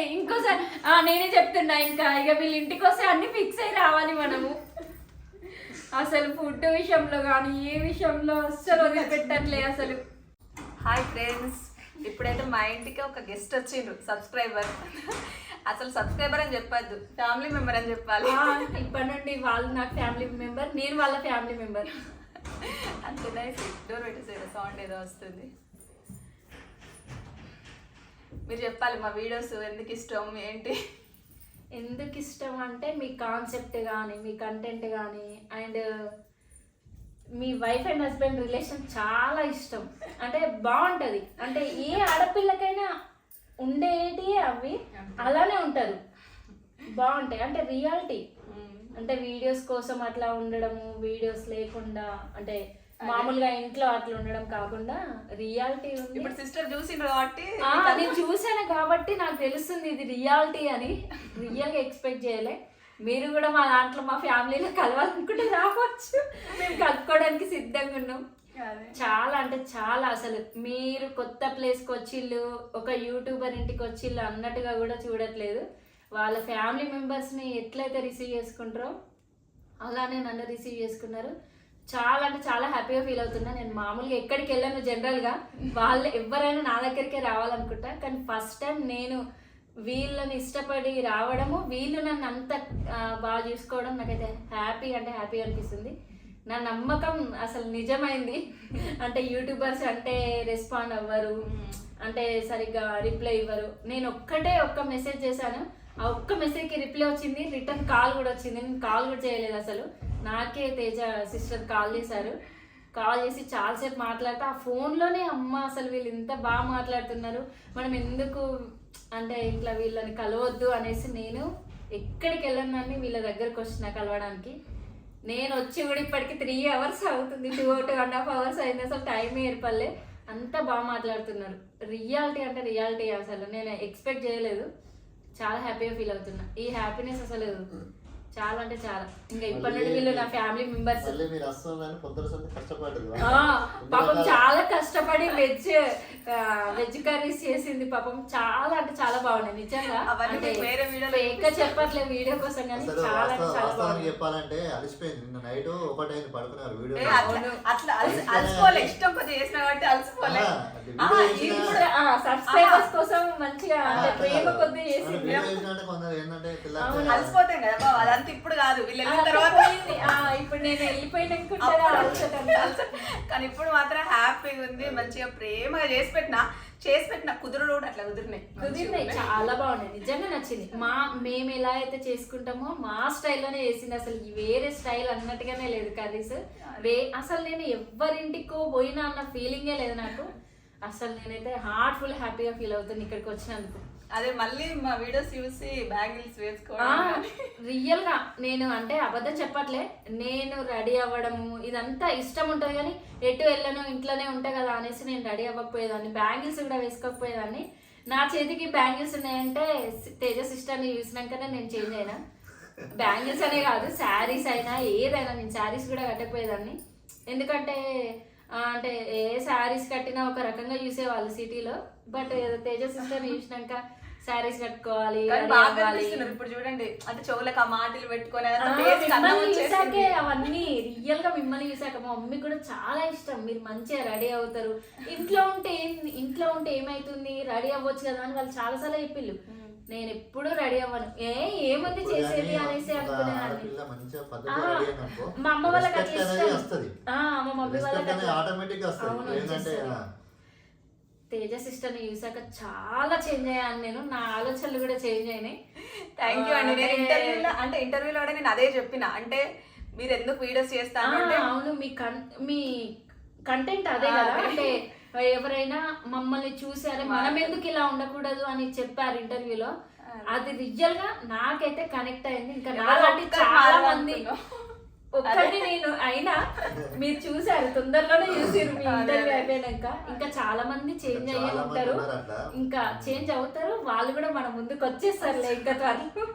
అయిపోయింది ఇంకోసారి నేనే చెప్తున్నా ఇంకా. ఇక వీళ్ళ ఇంటికి వస్తే అన్ని ఫిక్స్ అయి రావాలి మనము. అసలు ఫుడ్ విషయంలో కానీ ఏ విషయంలో అస్సలు వదిలిపెట్టట్లే అసలు. హాయ్ ఫ్రెండ్స్ ఇప్పుడైతే మా ఇంటికి ఒక గెస్ట్ వచ్చిండ్రు సబ్స్క్రైబర్ అసలు సబ్స్క్రైబర్ అని చెప్పొద్దు ఫ్యామిలీ మెంబర్ అని చెప్పాలి. ఇప్పటి నుండి వాళ్ళు నాకు ఫ్యామిలీ మెంబర్ నేను వాళ్ళ ఫ్యామిలీ మెంబర్ అంతేనా? డోర్ పెట్టేసాడు సౌండ్ ఏదో వస్తుంది. మీరు చెప్పాలి మా వీడియోస్ ఎందుకు ఇష్టం ఏంటి? ఎందుకు ఇష్టం అంటే మీ కాన్సెప్ట్ కానీ మీ కంటెంట్ కానీ అండ్ మీ వైఫ్ అండ్ హస్బెండ్ రిలేషన్ చాలా ఇష్టం. అంటే బాగుంటది. అంటే ఏ ఆడపిల్లకైనా ఉండేటి అవి అలానే ఉంటారు. బాగుంటాయి. అంటే రియాలిటీ అంటే వీడియోస్ కోసం అట్లా ఉండడము వీడియోస్ లేకుండా అంటే మామూలుగా ఇంట్లో అట్లా ఉండడం కాకుండా రియాలిటీ ఉంది. ఇప్పుడు సిస్టర్ చూసిండ్రు కాబట్టి నేను చూసాను కాబట్టి నాకు తెలుస్తుంది ఇది రియాలిటీ అని. రియల్గా ఎక్స్పెక్ట్ చేయలే. మీరు కూడా మా దాంట్లో మా ఫ్యామిలీలో కలవాలనుకుంటే రావచ్చు. మేము కలుపుకోవడానికి సిద్ధంగా ఉన్నాం. చాలా అంటే చాలా అసలు. మీరు కొత్త ప్లేస్కి వచ్చిళ్ళు ఒక యూట్యూబర్ ఇంటికి వచ్చిళ్ళు అన్నట్టుగా కూడా చూడట్లేదు. వాళ్ళ ఫ్యామిలీ మెంబర్స్ని ఎట్లయితే రిసీవ్ చేసుకుంటారో అలానే నన్ను రిసీవ్ చేసుకున్నారు. చాలా అంటే చాలా హ్యాపీగా ఫీల్ అవుతున్నా. నేను మామూలుగా ఎక్కడికి వెళ్ళాను జనరల్గా వాళ్ళు ఎవరైనా నా దగ్గరికే రావాలనుకుంటా. కానీ ఫస్ట్ టైం నేను వీళ్ళని ఇష్టపడి రావడము వీళ్ళు నన్ను అంత బాగా చూసుకోవడం నాకైతే హ్యాపీ అంటే హ్యాపీ అనిపిస్తుంది. నా నమ్మకం అసలు నిజమైంది. అంటే యూట్యూబర్స్ అంటే రెస్పాండ్ అవ్వరు. అంటే సరిగ్గా రిప్లై ఇవ్వరు. నేను ఒక్కటే ఒక్క మెసేజ్ చేశాను. ఆ ఒక్క మెసేజ్కి రిప్లై వచ్చింది. రిటర్న్ కాల్ కూడా వచ్చింది. నేను కాల్ కూడా చేయలేదు అసలు. నాకే తేజ సిస్టర్ కాల్ చేశారు. కాల్ చేసి చాలాసేపు మాట్లాడితే ఆ ఫోన్లోనే అమ్మ అసలు వీళ్ళు ఇంత బాగా మాట్లాడుతున్నారు. మనం ఎందుకు అంటే ఇట్లా వీళ్ళని కలవద్దు అనేసి నేను ఎక్కడికి వెళ్ళన్నాన్ని వీళ్ళ దగ్గరకు వచ్చిన కలవడానికి. నేను వచ్చి కూడా ఇప్పటికి త్రీ అవర్స్ అవుతుంది. Two two and half hours అయింది. అసలు టైం ఏర్పడలే. అంత బాగా మాట్లాడుతున్నారు. రియాలిటీ అంటే రియాలిటీ అసలు. నేను ఎక్స్పెక్ట్ చేయలేదు. చాలా హ్యాపీగా ఫీల్ అవుతున్నా. ఈ హ్యాపీనెస్ అసలు చాలా అంటే చాలా. ఇంకా ఇప్పటి నుండి వీళ్ళు నా ఫ్యామిలీ మెంబర్స్ మీరు వస్తుందని పొద్దున పాపం చాలా కష్టపడి వెజ్ వెజ్ కర్రీస్ చేసింది పాపం చాలా అంటే చాలా బాగున్నాయి నిజంగా. వేరే వీడియోలో fake గా చెప్పట్లే వీడియో కోసం కానీ చాలా చాలా బాగుంది చెప్పాలంటే అలసిపోయింది. నిన్న నైట్ ఒకటైంది పడుకున్నారు వీడియో అట్లా అట్లా అలసి- అలసిపోలే ఇష్టం కొంచెం చేసిన కాబట్టి అలసిపోలే. వీడియో సబ్స్క్రైబర్స్ అంటే ప్రేమ కొద్ది చేసింది. అలసిపోతాం కదా అదంతా ఇప్పుడు కాదు. వీళ్ళు వెళ్ళిన తర్వాత ఇప్పుడు నేను వెళ్ళిపోయినాకుంటారా కానీ ఇప్పుడు మాత్రం హ్యాపీగా ఉంది మంచిగా ప్రేమగా చేసి పెట్టిన చేసి పెట్టిన కుదురుడు కూడా అట్లా కుదిరినాయి. కుదిరినాయి. చాలా బాగున్నాయి. నిజంగా నచ్చింది. మా మేము ఎలా అయితే చేసుకుంటామో మా స్టైల్లోనే చేసింది అసలు. ఈ వేరే స్టైల్ అన్నట్టుగానే లేదు కర్రీస్. వే అసలు నేను ఎవరింటికో పోయినా అన్న ఫీలింగే లేదు నాకు. అసలు నేనైతే హార్ట్ఫుల్ హ్యాపీగా ఫీల్ అవుతుంది ఇక్కడికి వచ్చినందుకు. అదే మళ్ళీ మా వీడియోస్ చూసి బ్యాంగిల్స్ ఆ, వేసుకోవడం రియల్గా నేను అంటే అబద్ధం చెప్పట్లే. నేను రెడీ అవ్వడము ఇదంతా ఇష్టం ఉంటుంది కానీ ఎటు వెళ్ళను ఇంట్లోనే ఉంటా కదా అనేసి నేను రెడీ అవ్వకపోయేదాన్ని. బ్యాంగిల్స్ కూడా వేసుకోకపోయేదాన్ని. నా చేతికి బ్యాంగిల్స్ ఉన్నాయంటే తేజ సిస్టర్ని చూసినాకనే నేను చేంజ్ అయినా. బ్యాంగిల్స్ అనే కాదు శారీస్ అయినా ఏదైనా నేను శారీస్ కూడా కట్టకపోయేదాన్ని. ఎందుకంటే అంటే ఏ శారీస్ కట్టినా ఒక రకంగా చూసేవాళ్ళు సిటీలో బట్ తేజ సిస్టర్ని చూసినాక శారీస్ కట్టుకోవాలి ఇప్పుడు చూడండి అంటే చెవులకు ఆ మాటలు వచ్చేసింది. అవన్నీ రియల్గా మిమ్మల్ని చూసాక మా మమ్మీ కూడా చాలా ఇష్టం. మీరు మంచిగా రెడీ అవుతారు. ఇంట్లో ఉంటే ఇంట్లో ఉంటే ఏమైతుంది? రెడీ అవ్వచ్చు కదా అని వాళ్ళు చాలా సార్లు చెప్పిళ్ళు నేను ఎప్పుడు రెడీ అవ్వను. ఏ ఏముంది చేసేది అనేసి అనుకునేదాన్ని మా అమ్మ వాళ్ళకి ఇష్టం. మా మమ్మీ వాళ్ళకి తేజ సిస్టర్ని చూసాక చాలా చేంజ్ అయ్యాను నేను నా ఆలోచనలు కూడా చేంజ్ అయినాయి. థ్యాంక్ యూ అండి నేను అంటే- ఇంటర్వ్యూలో అంటే ఇంటర్వ్యూలో కూడా నేను అదే చెప్పిన. అంటే మీరు ఎందుకు వీడియోస్ చేస్తాను అంటే అవును మీ కన్ మీ కంటెంట్ అదే కదా. అంటే ఎవరైనా మమ్మల్ని చూసారే మనం ఎందుకు ఇలా ఉండకూడదు అని చెప్పారు ఇంటర్వ్యూలో. అది. రియల్గా నాకైతే కనెక్ట్ అయింది. ఇంకా నాలాంటి చాలా మంది. ఒక్కటి నేను అయినా మీరు చూసారు తొందరలోనే చూసారు మీ ఇంటర్వ్యూ అదే. అయిపోయినాక. ఇంకా చాలా మంది చేంజ్ అయ్యే ఉంటారు. ఇంకా చేంజ్ అవుతారు. వాళ్ళు కూడా మన ముందుకు వచ్చేస్తారులే ఇంకా త్వరలో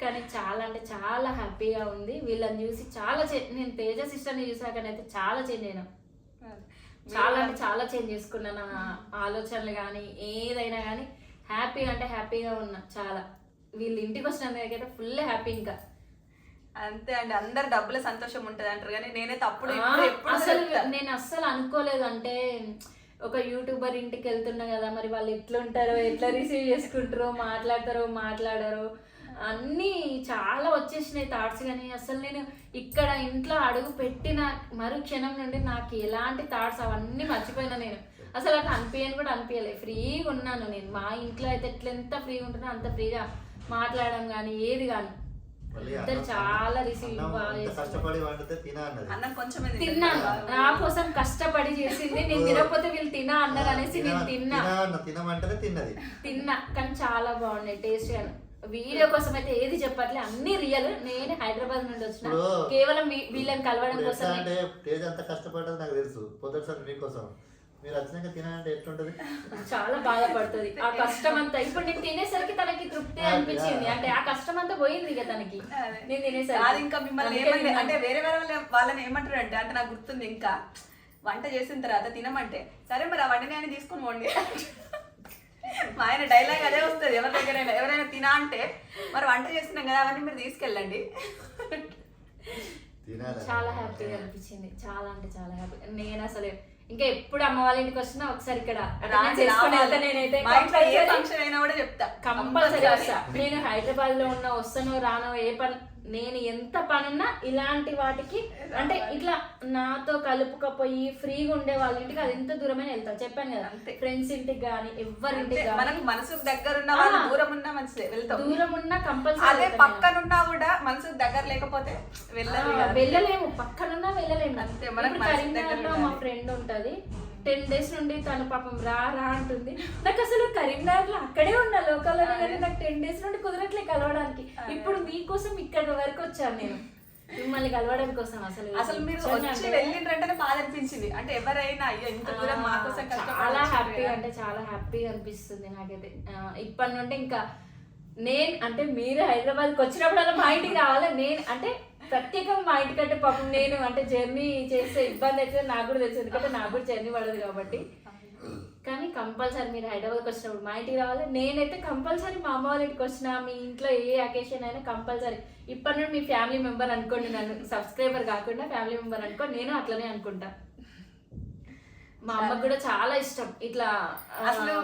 కానీ చాలా అంటే చాలా హ్యాపీగా ఉంది. వీళ్ళని చూసి చాలా నేను తేజ సిస్టర్ని చూసాకనైతే చాలా చేంజ్ అయినా. చాలా అంటే చాలా చేంజ్ చేసుకున్నా నా ఆలోచనలు కానీ ఏదైనా కానీ హ్యాపీ అంటే హ్యాపీగా ఉన్నా చాలా. వీళ్ళు ఇంటికి వచ్చినందుకైతే ఫుల్ హ్యాపీ ఇంకా. అంతే అండి. అందరు డబ్బుల సంతోషం ఉంటది అంటారు కానీ నేనైతే అప్పుడు ఆ, ఇప్పుడు ఎప్పుడు అసలు. నేను అస్సలు అనుకోలేదు. అంటే ఒక యూట్యూబర్ ఇంటికి వెళ్తున్నా కదా మరి వాళ్ళు ఎట్లుంటారో ఎట్లా రిసీవ్ చేసుకుంటారో మాట్లాడతారో మాట్లాడరో అన్నీ చాలా వచ్చేసినాయి థాట్స్ కానీ అసలు నేను ఇక్కడ ఇంట్లో అడుగు పెట్టిన మరు క్షణం నుండి నాకు ఎలాంటి థాట్స్ అవన్నీ మర్చిపోయినా నేను. అసలు అట్లా అనిపించని కూడా అనిపించలేదు ఫ్రీగా ఉన్నాను నేను. మా ఇంట్లో అయితే ఎట్లా ఎంత ఫ్రీగా ఉంటున్నా అంత ఫ్రీగా మాట్లాడడం కానీ ఏది కానీ ఇద్దరు చాలా రిసీవ్ అన్నం బాగా ఎంత చేస్తారు. కష్టపడి వండితే తినా అన్నది. అన్నం కొంచెం తిన్నాను నా కోసం కష్టపడి చేసింది నేను తినకపోతే వీళ్ళు తినా అన్నారు అనేసి నేను తిన్నా. తిన్నా. కానీ చాలా బాగున్నాయి టేస్ట్ వీడియో కోసం అయితే ఏది చెప్పట్లే అన్ని రియల్ నేను హైదరాబాద్ నుండి వచ్చిన. కేవలం వీళ్ళని కలవడం కోసం అంటే తేజ్ అంత కష్టపడ్డది నాకు తెలుసు. పొద్దుసారి మీకోసం. మీరు వచ్చినాక తినాలంటే ఎట్లుంటది? చాలా బాధపడుతుంది. ఆ కష్టం అంతా. ఇప్పుడు నేను తినేసరికి తనకి తృప్తి అనిపించింది. అంటే ఆ కష్టం అంతా పోయింది ఇక తనకి. అదే. నేను అది తినేసరికి ఇంకా మిమ్మల్ని తిన్నాను. అంటే వేరే వేరే వాళ్ళ వాళ్ళని ఏమంటారు అంటే అంటే నాకు గుర్తుంది ఇంకా వంట చేసిన తర్వాత తినమంటే సరే మరి ఆ వంటని ఆయన తీసుకొని పోండి. ఆయన డైలాగ్ అదే వస్తుంది. ఎవరి దగ్గరైనా ఎవరైనా తినా అంటే మరి వంట చేస్తున్నాం కదా అవన్నీ మీరు తీసుకెళ్ళండి. తినాలి చాలా హ్యాపీగా అనిపించింది. చాలా అంటే చాలా హ్యాపీ. నేను అసలు ఇంకా ఎప్పుడు అమ్మ వాళ్ళ ఇంటికి వచ్చినా ఒకసారి ఇక్కడ. నేనైతే. ఫంక్షన్ అయినా కూడా చెప్తా. కంపల్సరీ వస్తా. నేను హైదరాబాద్లో ఉన్న వస్తానో రానో ఏ పని నేను ఎంత పనున్నా ఇలాంటి వాటికి అంటే ఇట్లా నాతో కలుపుకపోయి ఫ్రీగా ఉండే వాళ్ళ ఇంటికి అది ఎంత దూరమైన వెళ్తా చెప్పాను కదా అంతే. ఫ్రెండ్స్ ఇంటికి కానీ ఎవరింటికి మనకు మనసుకు దగ్గర ఉన్న వాళ్ళు. దూరం ఉన్నా మంచిదే వెళ్తాం. దూరం ఉన్న అదే కంపల్సరీ పక్కనున్నా కూడా మనసుకు దగ్గర లేకపోతే వెళ్ళరు ఇక. వెళ్ళలేము పక్కనున్నా వెళ్ళలేము. అంతే, మనకు మా ఫ్రెండ్ ఉంటది. టెన్ డేస్ నుండి తను పాపం రా రా అంటుంది. నాకు అసలు కరీంనగర్లో అక్కడే ఉన్నా లోకల్ కానీ నాకు టెన్ డేస్ నుండి కుదరట్లే కలవడానికి. ఇప్పుడు మీకోసం ఇక్కడ వరకు వచ్చాను నేను. మిమ్మల్ని కలవడం కోసం అసలు అసలు మీరు వచ్చి అంటే వెళ్ళిండ్రంటేనే బాధ అనిపించింది అంటే ఎవరైనా అయ్యో ఇంత దూరం మా కోసం చాలా హ్యాపీగా అంటే చాలా హ్యాపీగా అనిపిస్తుంది నాకైతే. ఇప్పటి నుండి ఇంకా నేను అంటే మీరు హైదరాబాద్కి వచ్చినప్పుడల్లా మా ఇంటికి రావాలి? నేను అంటే ప్రత్యేకంగా మా ఇంటికి అంటే పాపం నేను అంటే జర్నీ చేస్తే ఇబ్బంది అయితే నాకు కూడా తెలుసు. ఎందుకంటే నాకు కూడా జర్నీ పడదు కాబట్టి. కానీ కంపల్సరీ మీరు హైదరాబాద్కి వచ్చినప్పుడు మా ఇంటికి రావాలి. నేనైతే కంపల్సరీ మా అమ్మ వాళ్ళ ఇంటికి వచ్చిన మీ ఇంట్లో ఏ అకేషన్ అయినా కంపల్సరీ. ఇప్పటి నుండి మీ ఫ్యామిలీ మెంబర్ అనుకోండి నన్ను. సబ్స్క్రైబర్ కాకుండా ఫ్యామిలీ మెంబర్ అనుకో నేను అట్లనే అనుకుంటా. మా అమ్మకు కూడా చాలా ఇష్టం. ఇట్లా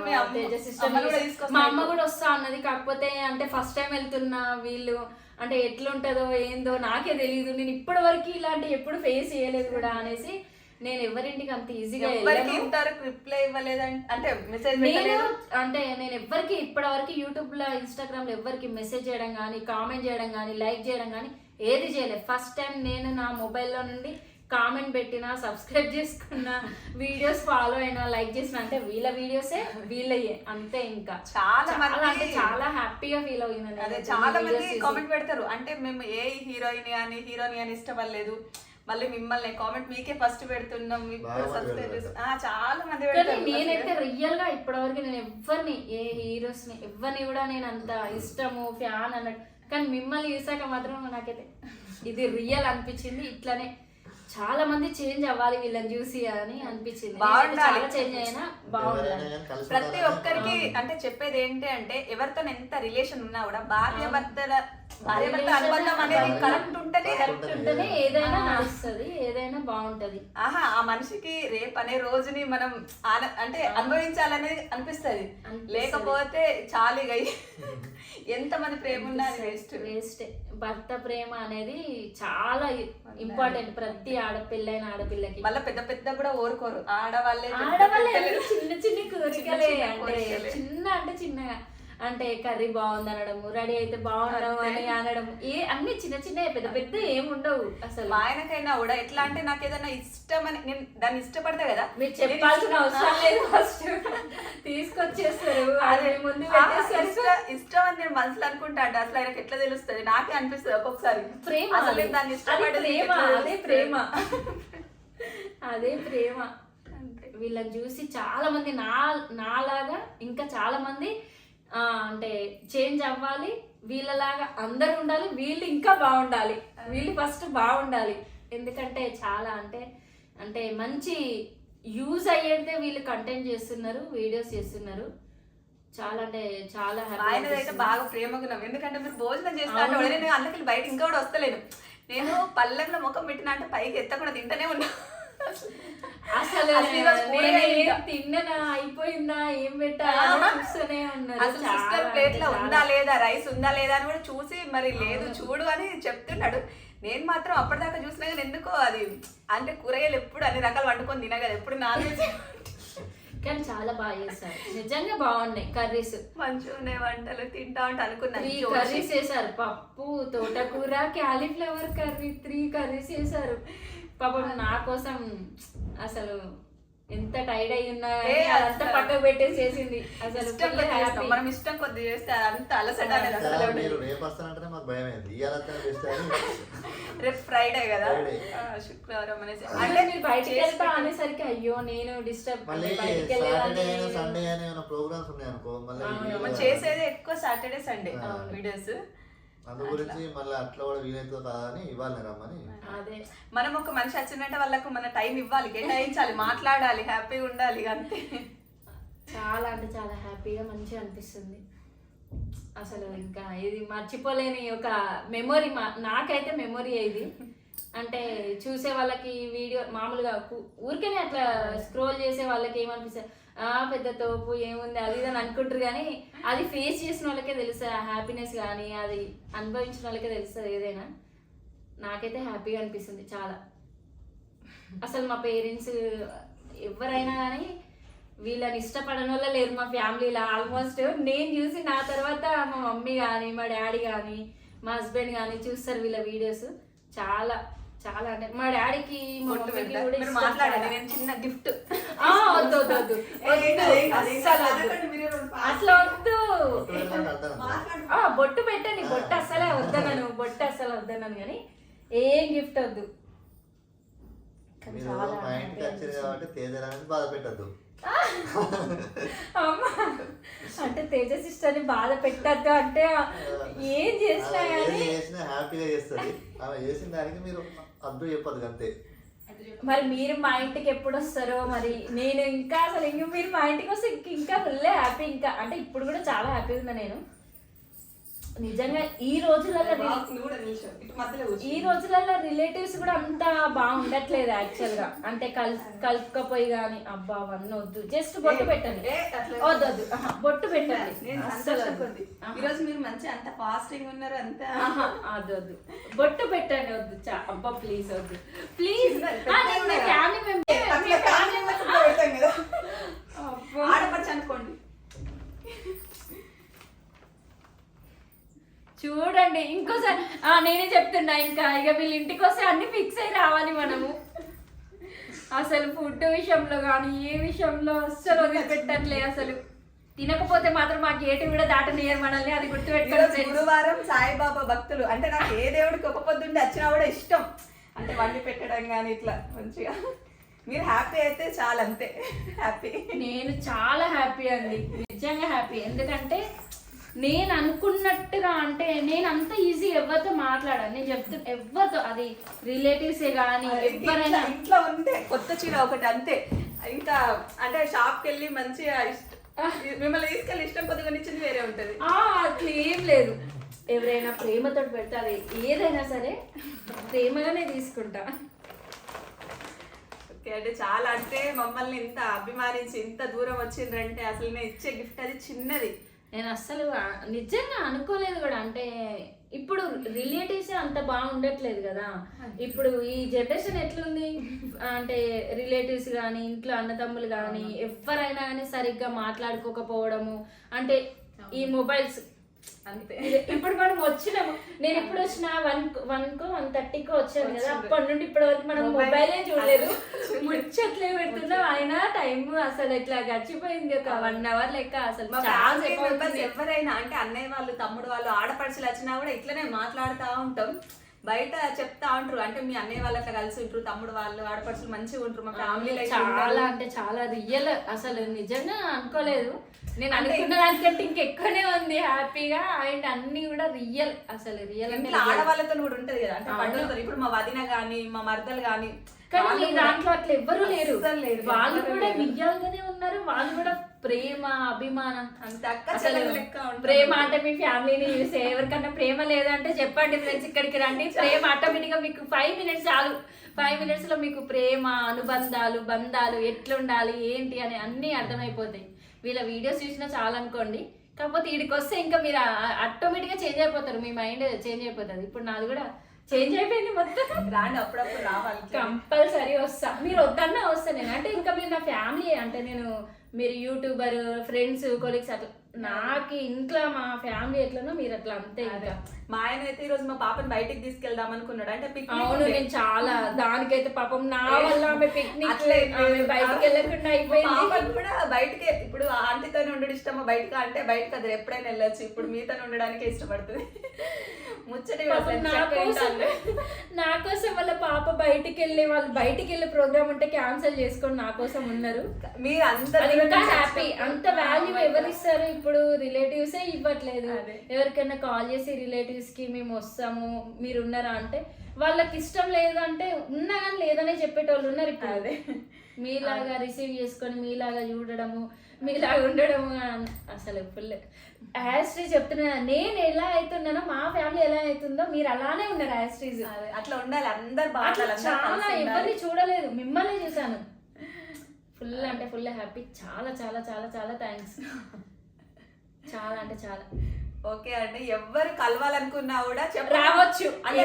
మీ అమ్మ-. కూడా వస్తా అన్నది. కాకపోతే అంటే ఫస్ట్ టైం వెళ్తున్నా వీళ్ళు అంటే ఎట్లుంటుందో ఏందో నాకే తెలియదు నేను ఇప్పటి వరకు ఇలాంటి ఎప్పుడు ఫేస్ చేయలేదు కూడా అనేసి నేను ఎవరింటికి అంత ఈజీగా ఎవరికి ఇంతవరకు రిప్లై ఇవ్వలేదంటే అంటే మెసేజ్ నేను అంటే నేను ఎవ్వరికి ఇప్పటి వరకు యూట్యూబ్లో ఇన్స్టాగ్రామ్లో ఎవ్వరికి మెసేజ్ చేయడం కానీ కామెంట్ చేయడం కానీ లైక్ చేయడం కానీ ఏది చేయలేదు. ఫస్ట్ టైం నేను నా మొబైల్లో నుండి కామెంట్ పెట్టినా సబ్స్క్రైబ్ చేసుకున్న వీడియోస్ ఫాలో అయినా లైక్ చేసిన అంటే వీళ్ళ వీడియోసే వీళ్ళయ్యే అంతే ఇంకా. చాలా మంది అంటే చాలా హ్యాపీగా ఫీల్ అవుతుంది అదే చాలా మంది కామెంట్ పెడతారు. అంటే మేము ఏ హీరోయిన్ అని హీరోని అని ఇష్టపడలేదు. మళ్ళీ మిమ్మల్ని కామెంట్ మీకే ఫస్ట్ పెడుతున్నాం చాలా మంది నేనైతే రియల్గా ఇప్పటివరకు నేను ఎవరిని ఏ హీరోస్ని ఎవరిని కూడా నేను అంత ఇష్టము ఫ్యాన్ అన్నట్టు. కానీ మిమ్మల్ని చూసాక మాత్రం నాకైతే ఇది రియల్ అనిపించింది. ఇట్లానే చాలా మంది చేంజ్ అవ్వాలి వీళ్ళని చూసి అని అనిపించింది. బాగుండాలి. చాలా చేంజ్ అయినా బాగుండాలి. ప్రతి ఒక్కరికి అంటే చెప్పేది ఏంటి అంటే ఎవరితో ఎంత రిలేషన్ ఉన్నా కూడా భార్య భర్తల భార్య భర్త అనుబంధం అనేది కరెక్ట్ ఉంటేనే కరెక్ట్ ఉంటేనే ఏదైనా నడుస్తుంది ఏదైనా బాగుంటది. ఆహా ఆ మనిషికి రేపు అనే రోజుని మనం అంటే అనుభవించాలనేది అనిపిస్తది. లేకపోతే చాలు గై ఎంత మంది ప్రేమ ఉన్నా అది వేస్ట్ వేస్ట్ భర్త ప్రేమ అనేది చాలా ఇంపార్టెంట్ ప్రతి ఆడపిల్లైన ఆడపిల్లకి. మళ్ళీ పెద్ద పెద్ద కూడా ఓరుకోరు ఆడవాళ్ళే ఆడవాళ్ళే. చిన్న చిన్న కోరికలే అంటే. చిన్న అంటే చిన్నగా. అంటే కర్రీ బాగుంది అనడము రెడీ అయితే బాగుండవు అని అనడం ఏ అన్ని చిన్న చిన్న పెద్ద పెద్ద ఏమి ఉండవు అసలు. ఆయనకైనా కూడా ఎట్లా అంటే నాకు ఏదైనా ఇష్టం అని నేను దాన్ని ఇష్టపడతా కదా. మీరు చెప్పాల్సిన అవసరం లేదు ఫస్ట్. తీసుకొచ్చేస్తారు. అది. ముందు ఇష్ట- అని నేను మనసులో అనుకుంటా అంటే అసలు ఆయనకి ఎట్లా తెలుస్తుంది? నాకే అనిపిస్తుంది ఒక్కొక్కసారి. ప్రేమ అసలు దాన్ని ఇష్టపడేది ప్రేమ అదే? ప్రేమ. అదే ప్రేమ. వీళ్ళని చూసి చాలా మంది నా నాలాగా ఇంకా చాలా మంది అంటే చేంజ్ అవ్వాలి వీళ్ళలాగా అందరు ఉండాలి వీళ్ళు ఇంకా బాగుండాలి. వీళ్ళు ఫస్ట్ బాగుండాలి. ఎందుకంటే చాలా అంటే అంటే మంచి యూజ్ అయ్యేదే వీళ్ళు కంటెంట్ చేస్తున్నారు వీడియోస్ చేస్తున్నారు. చాలా అంటే చాలా ఆయనదైతే బాగా ప్రేమగా ఉన్నాం ఎందుకంటే మీరు భోజనం చేస్తా అంటే ఉడనే నేను అందుకే బయట ఇంకా కూడా వస్తలేను. నేను పల్లెంలో ముఖం పెట్టిన అంటే పైకి ఎత్తకుండా తింటూనే ఉన్నా. అసలు ఏం. తిన్ననా? అయిపోయిందా? ఏం పెట్టా? ఆహా. చూస్తూనే ఉన్నారు. అసలు సిస్టర్ ప్లేట్లో. ఉందా లేదా? రైస్ ఉందా లేదా అని కూడా చూసి మరి లేదు చూడు అని చెప్తున్నాడు. నేను మాత్రం అప్పటిదాకా చూసినా కానీ ఎందుకో అది అంటే కూరగాయలు ఎప్పుడు అన్ని రకాలు వండుకొని తినా కదా ఎప్పుడు నాన్ వెజ్ కానీ చాలా బాగా చేస్తారు నిజంగా బాగున్నాయి కర్రీస్. మంచిగా ఉన్నాయి వంటలు తింటా ఉంటే అనుకున్నాను త్రీ. కర్రీస్ చేశారు. పప్పు తోటకూర క్యాలీఫ్లవర్ కర్రీ త్రీ కర్రీస్ చేశారు. పాపం నా కోసం అసలు ఎంత టైర్డ్ అయి ఉన్నా అసలు- పక్కకు పెట్టేసి చేసింది అసలు మనం ఇష్టం కొద్ది చేస్తే అంత అలసట. మీరు రేపు వస్తానంటేనే మాకు భయం అయింది. ఇవాళ బెస్ట్ అని రేపు ఫ్రైడే కదా? శుక్రవారం అనేసి. అంటే మీరు బయటికి చేసి వెళ్తా అనేసరికి అయ్యో నేను డిస్టర్బ్ సండే ప్రోగ్రామ్స్ ఉన్నాయి అనుకో మళ్ళీ. చేసేది ఎక్కువ సాటర్డే సండే. వీడియోస్ అందు గురించి మళ్ళీ అట్లా కూడా వీలైతుందో కాదా అని ఇవ్వాలి రమ్మని. అదే. మనం ఒక మనిషి వచ్చిందంటే వాళ్ళకు మన టైం ఇవ్వాలి కేటాయించాలి మాట్లాడాలి హ్యాపీగా ఉండాలి అంతే. చాలా అంటే చాలా హ్యాపీగా మంచిగా అనిపిస్తుంది. అసలు ఇంకా ఇది మర్చిపోలేని ఒక మెమొరీ మా నాకైతే మెమొరీ ఇది. అంటే చూసే వాళ్ళకి వీడియో మామూలుగా కు- ఊరికేనే అట్లా స్క్రోల్ చేసే వాళ్ళకి ఏమనిపిస్తుంది? ఆ పెద్ద తోపు ఏముంది? అది ఇది అని అనుకుంటారు కానీ అది ఫేస్ చేసిన వాళ్ళకే తెలుస్తుంది ఆ హ్యాపీనెస్ కానీ అది అనుభవించిన వాళ్ళకే తెలుస్తుంది ఏదైనా? నాకైతే హ్యాపీగా అనిపిస్తుంది చాలా. అసలు మా పేరెంట్స్ ఎవరైనా కానీ వీళ్ళని ఇష్టపడని వల్ల లేరు మా ఫ్యామిలీలో. ఆల్మోస్ట్ నేను చూసి నా తర్వాత మా మమ్మీ కానీ మా డాడీ కానీ మా హస్బెండ్ కానీ చూస్తారు వీళ్ళ వీడియోస్ చాలా చాలా అంటే మా డాడీకి మా మమ్మీకి. కూడా చాలా. నేను చిన్న గిఫ్ట్ వద్దు వద్దు వద్దు. అస్సలు వద్దు. అర్థం బొట్టు పెట్టండి బొట్టు అస్సలే వద్దనను బొట్టు అస్సలు వద్దనను కానీ ఏం గిఫ్ట్ వద్దు. అంటే తేజ సిస్టర్ని బాధ పెట్టద్దు అంటే ఏం చేసినా హ్యాపీగా చేస్తుంది. ఆమె చేసిన దానికి మీరు అద్దు చెప్పదు అంతే. మరి మీరు మా ఇంటికి ఎప్పుడు వస్తారో మరి నేను ఇంకా అసలు ఇంక మీరు మా ఇంటికి వస్తే ఇంకా ఫుల్ హ్యాపీ ఇంకా అంటే ఇప్పుడు కూడా చాలా హ్యాపీగా ఉన్నా నేను. నిజంగా ఈ రోజులలో ఈ రోజులలో రిలేటివ్స్ కూడా అంత బాగుండట్లేదు యాక్చువల్గా అంటే కల్ కలుపుకపోయి కానీ అబ్బా అవన్నీ వద్దు. జస్ట్ బొట్టు పెట్టండి. వద్దు బొట్టు పెట్టండి. ఈ రోజు మీరు మంచి అంత ఫాస్టింగ్ ఉన్నారు అంత. ఆహా, వద్దు. బొట్టు పెట్టండి వద్దు. చా అబ్బా ప్లీజ్ వద్దు. ప్లీజ్. ఫ్యామిలీ మెంబర్ ఆడపడుచు అనుకోండి. చూడండి ఇంకోసారి నేనే చెప్తున్నా ఇంకా ఇక వీళ్ళ ఇంటికి వస్తే అన్ని ఫిక్స్ అయి రావాలి మనము. అసలు ఫుడ్ విషయంలో కానీ ఏ విషయంలో అస్సలు వదిలిపెట్టట్లే అసలు. తినకపోతే మాత్రం మా గేటు కూడా దాటనియరు మనల్ని అది గుర్తుపెట్టుకోవాలి గురువారం సాయిబాబా భక్తులు. అంటే నాకు ఏ దేవుడికి ఒక పొద్దుండి వచ్చినా కూడా ఇష్టం. అంటే వండి పెట్టడం కానీ ఇట్లా మంచిగా. మీరు హ్యాపీ అయితే చాలా అంతే హ్యాపీ నేను చాలా హ్యాపీ అండి. నిజంగా హ్యాపీ ఎందుకంటే నేను అనుకున్నట్టుగా అంటే నేను అంత ఈజీ ఎవరితో మాట్లాడాను. నేను చెప్తు ఎవరితో అది రిలేటివ్సే కానీ ఎవరైనా ఇంట్లో ఉంటే కొత్త చీర ఒకటి అంతే. ఇంకా అంటే షాప్కి వెళ్ళి మంచిగా మిమ్మల్ని తీసుకెళ్ళి ఇష్టం కొద్దిగా ఇచ్చింది వేరే ఉంటది. ఆ, అట్లా ఏం లేదు. ఎవరైనా ప్రేమతో పెడితే అది ఏదైనా సరే ప్రేమగానే తీసుకుంటా. ఓకే అంటే చాలా అంటే మమ్మల్ని ఇంత అభిమానించి ఇంత దూరం వచ్చిండ్రంటే అసలు నేను ఇచ్చే గిఫ్ట్ అది చిన్నది. నేను అస్సలు నిజంగా అనుకోలేదు కూడా. అంటే ఇప్పుడు రిలేటివ్స్ అంత బాగుండట్లేదు కదా. ఇప్పుడు ఈ జనరేషన్ ఎట్లుంది? అంటే రిలేటివ్స్ కానీ ఇంట్లో అన్నదమ్ములు కానీ ఎవరైనా కానీ సరిగ్గా మాట్లాడుకోకపోవడము. అంటే ఈ మొబైల్స్ అంతే. ఇప్పుడు మనం వచ్చినాము. నేను ఎప్పుడు వచ్చిన వన్ వన్ కో వన్ థర్టీకో వచ్చాను కదా. అప్పటి నుండి ఇప్పటి వరకు మనం మొబైలే చూడలేదు. ముచ్చట్లే పెడుతున్నాం. ఆయన టైం అసలు ఇట్లా గడిచిపోయింది. ఒక వన్ అవర్ లెక్క అసలు. ఎవరైనా అంటే అన్నయ్య వాళ్ళు తమ్ముడు వాళ్ళు ఆడపడుచులు వచ్చినా కూడా ఇట్లనే మాట్లాడుతూ ఉంటాం. బయట చెప్తా ఉంటారు. అంటే మీ అన్నయ్య వాళ్ళు అట్లా కలిసి ఉంటారు తమ్ముడు వాళ్ళు ఆడపడుచులు మంచిగా ఉంటారు. మా ఫ్యామిలీలో చాలా అంటే చాలా రియల్ అసలు నిజంగా అనుకోలేదు. నేను అనుకున్న దానికంటే ఇంకెక్కువనే ఉంది హ్యాపీగా. అండ్ అన్ని కూడా రియల్ అసలు రియల్ అంటే. ఆడవాళ్ళతో కూడా ఉంటది కదా. అంటే. పండుగతో ఇప్పుడు మా వదిన గాని మా మర్దలు గాని కానీ మీ దాంట్లో అట్లా ఎవ్వరూ లేరు. వాళ్ళు కూడా లేరు. వియ్యాలుగానే ఉన్నారు. వాళ్ళు కూడా ప్రేమ అభిమానం. ప్రేమ అంటే మీ ఫ్యామిలీని చూసే ఎవరికన్నా ప్రేమ లేదంటే చెప్పండి ఫ్రెండ్స్ ఇక్కడికి రండి. ప్రేమ ఆటోమేటిక్గా మీకు ఫైవ్ మినిట్స్ చాలు. ఫైవ్ మినిట్స్లో మీకు ప్రేమ అనుబంధాలు బంధాలు ఎట్లుండాలి ఏంటి అని అన్నీ అర్థమైపోతాయి. వీళ్ళ వీడియోస్ చూసినా చాలా అనుకోండి. కాకపోతే వీడికి వస్తే ఇంకా మీరు ఆటోమేటిక్గా చేంజ్ అయిపోతారు. మీ మైండ్ చేంజ్ అయిపోతుంది. ఇప్పుడు నాది కూడా చేంజ్ అయిపోయింది మొత్తం. రాండి అప్పుడప్పుడు రావాలి. కంపల్సరీ వస్తా. మీరు వద్దన్నా వస్తా నేను. అంటే ఇంకా మీరు నా ఫ్యామిలీ అంటే నేను మీరు యూట్యూబర్ ఫ్రెండ్స్ కొలీగ్స్ అట్లా నాకు ఇంట్లో మా ఫ్యామిలీ ఎట్లనో మీరు అట్లా అంతే ఇంకా. మా ఆయన అయితే ఈ రోజు మా పాపని బయటికి తీసుకెళ్దాం అనుకున్నాడు. అంటే పిక్నిక్ అవును. నేను చాలా దానికైతే పాపం నా వల్ల ఆమె పిక్నిక్. బయటికి వెళ్ళకుండా అయిపోయింది. పాపను కూడా బయటకే ఇప్పుడు ఆంటీతో ఉండడం ఇష్టమా? బయటకు? అంటే బయటకు అది ఎప్పుడైనా వెళ్ళొచ్చు. ఇప్పుడు మీతో ఉండడానికే ఇష్టపడుతుంది. నా కోసం నా కోసం వాళ్ళ పాప బయటికి వెళ్ళి వాళ్ళు బయటికి వెళ్ళే ప్రోగ్రామ్ ఉంటే క్యాన్సిల్ చేసుకొని నా కోసం ఉన్నారు. మీరు ఇంకా హ్యాపీ అంత వాల్యూ ఎవరు ఇస్తారు ఇప్పుడు రిలేటివ్సే ఇవ్వట్లేదు. ఎవరికైనా కాల్ చేసి రిలేటివ్స్కి మేము వస్తాము మీరు ఉన్నారా అంటే వాళ్ళకి ఇష్టం లేదు అంటే ఉన్నా కానీ లేదనే చెప్పేటోళ్ళు ఉన్నారు ఇప్పుడు. అదే. మీలాగా రిసీవ్ చేసుకొని మీలాగా చూడడము మీలాగా ఉండడము అసలు ఫుల్ యాస్ట్రీ చెప్తున్నా నేను ఎలా అవుతున్నానో మా ఫ్యామిలీ ఎలా అవుతుందో మీరు అలానే ఉన్నారు యాస్ట్రీస్ అట్లా ఉండాలి. అందరు అందరు చాలా. ఎవరిని చూడలేదు. మిమ్మల్ని చూసాను ఫుల్ అంటే ఫుల్ హ్యాపీ చాలా చాలా చాలా చాలా థ్యాంక్స్ చాలా అంటే చాలా. ఓకే అండి ఎవరు కలవాలనుకున్నా కూడా. రావచ్చు. అంటే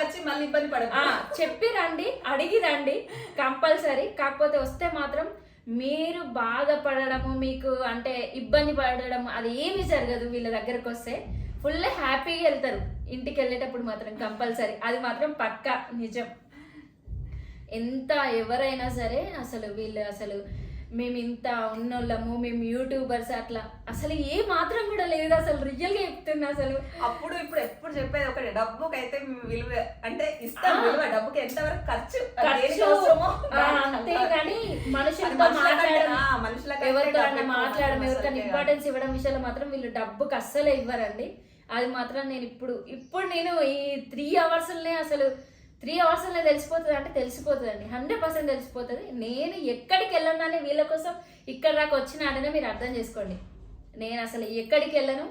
వచ్చి మళ్ళీ ఇబ్బంది ఆ, పడదు చెప్పి రండి అడిగి రండి కంపల్సరీ. కాకపోతే వస్తే మాత్రం మీరు బాధపడడము మీకు అంటే ఇబ్బంది పడడం అది ఏమీ జరగదు వీళ్ళ దగ్గరకు వస్తే. ఫుల్ హ్యాపీగా వెళ్తారు. ఇంటికి వెళ్ళేటప్పుడు మాత్రం కంపల్సరీ. అది మాత్రం పక్కా నిజం. ఎంత ఎవరైనా సరే అసలు వీళ్ళు అసలు మేము ఇంత ఉన్నోళ్ళము మేము యూట్యూబర్స్ అట్లా. అసలు ఏ మాత్రం కూడా లేదు అసలు రియల్గా చెప్తున్నా అసలు. అప్పుడు ఇప్పుడు ఎప్పుడు చెప్పేది ఒకటి డబ్బుకి అయితే విలువ అంటే ఇస్తాం. విలువ డబ్బుకి ఎంత వరకు ఖర్చు. అంతే. కానీ మనుషులతో మాట్లాడడం అన్న ఎక్కువ మాట్లాడడం ఎవరికైనా ఇంపార్టెన్స్ ఇవ్వడం విషయంలో మాత్రం వీళ్ళు డబ్బుకి అస్సలే ఇవ్వరండి. అది మాత్రం నేను ఇప్పుడు ఇప్పుడు నేను ఈ త్రీ అవర్స్లోనే అసలు త్రీ అవర్స్లో తెలిసిపోతుంది అంటే తెలిసిపోతుందండి. హండ్రెడ్ పర్సెంట్ తెలిసిపోతుంది. నేను ఎక్కడికి వెళ్ళను వీళ్ళ కోసం ఇక్కడ దాకా వచ్చినాడనే మీరు అర్థం చేసుకోండి. నేను అసలు ఎక్కడికి వెళ్ళను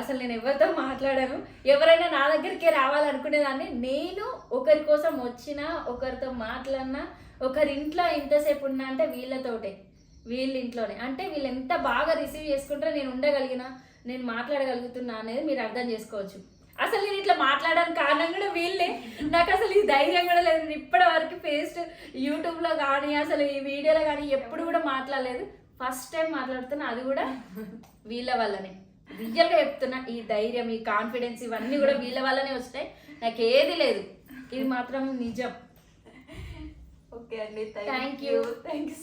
అసలు నేను ఎవరితో మాట్లాడాను ఎవరైనా నా దగ్గరికే రావాలనుకునేదాన్ని నేను ఒకరి కోసం వచ్చినా ఒకరితో మాట్లాడినా ఒకరి ఇంట్లో ఎంతసేపు ఉన్నా అంటే వీళ్ళతోటే వీళ్ళ ఇంట్లోనే అంటే వీళ్ళు ఎంత బాగా రిసీవ్ చేసుకుంటారో నేను ఉండగలిగిన నేను మాట్లాడగలుగుతున్నా అనేది మీరు అర్థం చేసుకోవచ్చు. అసలు నేను ఇట్లా మాట్లాడడానికి కారణం కూడా వీళ్ళే. నాకు అసలు ఈ ధైర్యం కూడా లేదు. నేను ఇప్పటి వరకు ఫేస్ట్ యూట్యూబ్లో కానీ అసలు ఈ వీడియోలో కానీ ఎప్పుడు కూడా మాట్లాడలేదు. ఫస్ట్ టైం మాట్లాడుతున్నా అది కూడా వీళ్ళ వల్లనే. రియల్గా చెప్తున్నా ఈ ధైర్యం ఈ కాన్ఫిడెన్స్ ఇవన్నీ కూడా వీళ్ళ వల్లనే వస్తాయి నాకు ఏది లేదు. ఇది మాత్రం నిజం. ఓకే అండి. థ్యాంక్. You thank you